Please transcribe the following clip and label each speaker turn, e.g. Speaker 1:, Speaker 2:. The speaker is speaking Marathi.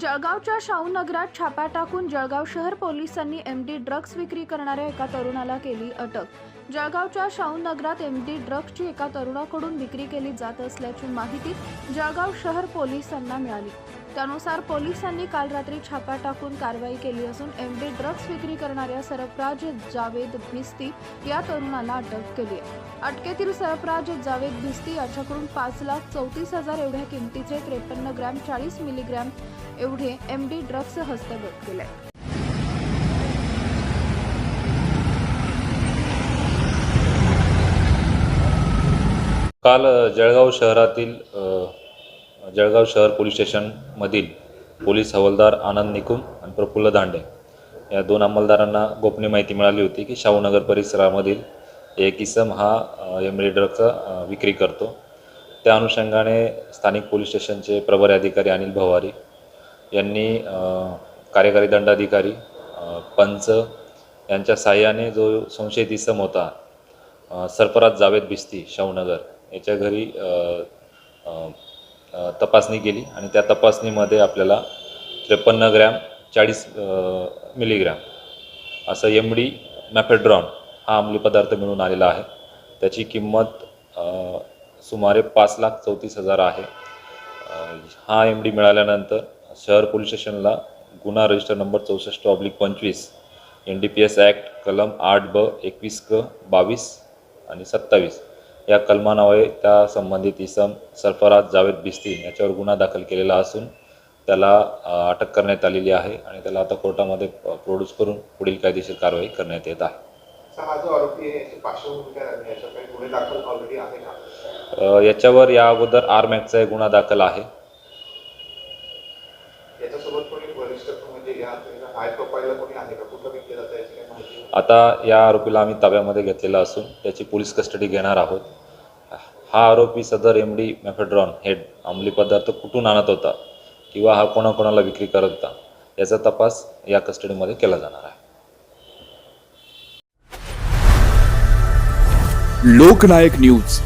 Speaker 1: जळगावच्या शाहू नगरात छापा टाकून जळगाव शहर पोलिसांनी एम डी ड्रग्ज विक्री करणाऱ्या एका तरुणाला केली अटक. जळगावच्या शाहू नगरात एमडी ड्रग्जची एका तरुणाकडून विक्री केली जात असल्याची माहिती जळगाव शहर पोलिसांना मिळाली. त्यानुसार पोलिसांनी काल रात्री छापा टाकून कारवाई केली असून एम डी ड्रग्ज विक्री करणाऱ्या सरफराज जावेद भिस्ती या तरुणाला अटक केली आहे. अटकेतील सरफराज जावेद भिस्ती याच्याकडून पाच लाख चौतीस हजार एवढ्या किमतीचे त्रेपन्न ग्रॅम चाळीस मिलीग्रॅम एवढे एम डी ड्रग्ज हस्तगत केले
Speaker 2: काल जळगाव शहरातील जळगाव शहर पोलीस स्टेशनमधील पोलीस हवालदार आनंद निकुम आणि प्रफुल्ल दांडे या दोन अंमलदारांना गोपनीय माहिती मिळाली होती की शाहूनगर परिसरामधील एक इसम हा एमरी ड्रगचा विक्री करतो. त्या अनुषंगाने स्थानिक पोलीस स्टेशनचे प्रभारी अधिकारी अनिल भवारी यांनी कार्यकारी दंडाधिकारी पंच यांच्या साह्याने जो संशयित इसम होता सरपराज जावेद भिस्ती शाहूनगर याच्या घरी तपासणी केली आणि त्या तपासणीमध्ये आपल्याला त्रेपन्न ग्रॅम चाळीस मिलीग्रॅम असं एम डी मॅफेड्रॉन हा अंमली पदार्थ मिळून आलेला आहे. त्याची किंमत सुमारे पाच लाख चौतीस हजार आहे. हा एम डी मिळाल्यानंतर शहर पोलीस स्टेशनला गुन्हा रजिस्टर नंबर चौसष्ट ऑब्लिक पंचवीस N D P S act कलम आठ ब एकवीस क बावीस आणि सत्तावीस या कलमान्वये त्या संबंधित इसम सरफराज जावेद बिस्ती याच्यावर गुन्हा दाखल केलेला असून त्याला अटक करण्यात आलेली आहे आणि त्याला आता कोर्टामध्ये प्रोड्यूस करून पुढील कायदेशीर कारवाई करण्यात येत आहे. याच्यावर या अगोदर आर मॅक्सचा एक गुन्हा दाखल आहे.
Speaker 3: याच्यासोबत कोणी वरिष्ठ म्हणजे या हाय प्रोफाईलला कोणी आहे का? कुठं विकले जातं याची काही माहिती
Speaker 2: आता या आरोपीला आम्ही ताब्यामध्ये घेतलेला असून त्याची पोलीस कस्टडी घेणार आहोत. हा आरोपी सदर एम डी मॅफेड्रॉन हे अंमली पदार्थ कुठून आणत होता किंवा हा कोणाकोणाला विक्री करत होता याचा तपास या कस्टडीमध्ये केला जाणार आहे.
Speaker 4: लोकनायक न्यूज.